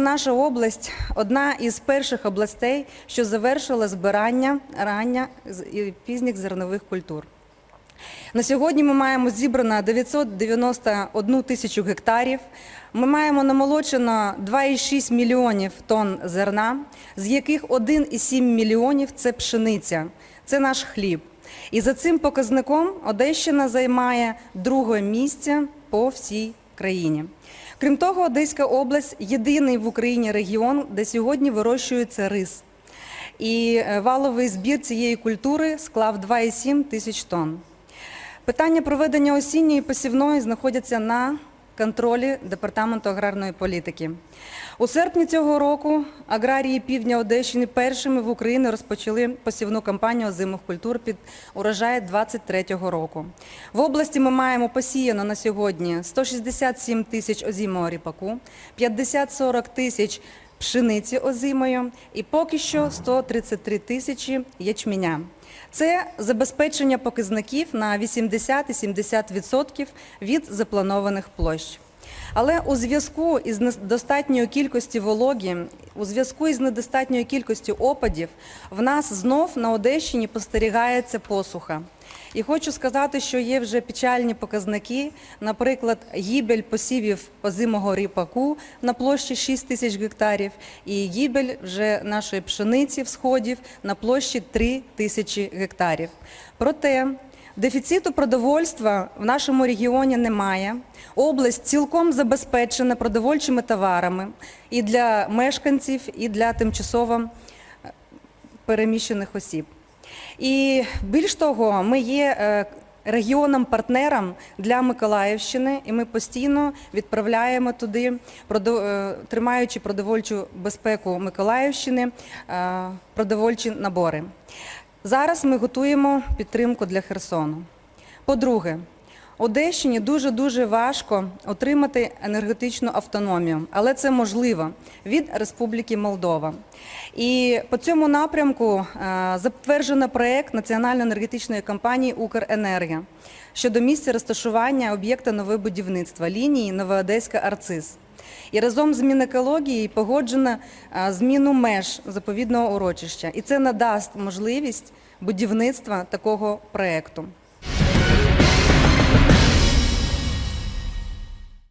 Наша область одна із перших областей, що завершила збирання рання і пізніх зернових культур. На сьогодні ми маємо зібрано 991 тисячу гектарів. Ми маємо намолочено 2,6 мільйонів тонн зерна, з яких 1,7 мільйонів це пшениця, це наш хліб. І за цим показником Одещина займає друге місце по всій країні. Крім того, Одеська область єдиний в Україні регіон, де сьогодні вирощується рис. І е, валовий збір цієї культури склав 2,7 тисяч тонн. Питання проведення осінньої посівної знаходяться на контролі Департаменту аграрної політики. У серпні цього року аграрії півдня Одещини першими в Україні розпочали посівну кампанію озимих культур під урожай 23-го року. В області ми маємо посіяно на сьогодні 167 тисяч озимого ріпаку, 50-40 тисяч пшениці озимою і поки що 133 тисячі ячменя. Це забезпечення показників на 80-70% від запланованих площ. Але у зв'язку із недостатньою кількістю вологі, у зв'язку із недостатньою кількістю опадів, в нас знов на Одещині спостерігається посуха. І хочу сказати, що є вже печальні показники, наприклад, гібель посівів озимого ріпаку на площі 6 тисяч гектарів, і гібель вже нашої пшениці всходів на площі 3 тисячі гектарів. Проте Дефіциту продовольства в нашому регіоні немає. Область цілком забезпечена продовольчими товарами і для мешканців, і для тимчасово е, переміщених осіб. І більш того, ми є е, регіоном-партнером для Миколаївщини, і ми постійно відправляємо туди, е, тримаючи продовольчу безпеку Миколаївщини, е, продовольчі набори. Зараз ми готуємо підтримку для Херсону. По-друге, Одещині дуже дуже важко отримати енергетичну автономію, але це можливо від Республіки Молдова. І по цьому напрямку е, затверджено проект Національної енергетичної компанії Укренергія щодо місця розташування об'єкта нове будівництва лінії Новоодеська Арцис. І разом з Мінекологією погоджено е, зміну меж заповідного урочища. І це надасть можливість будівництва такого проекту.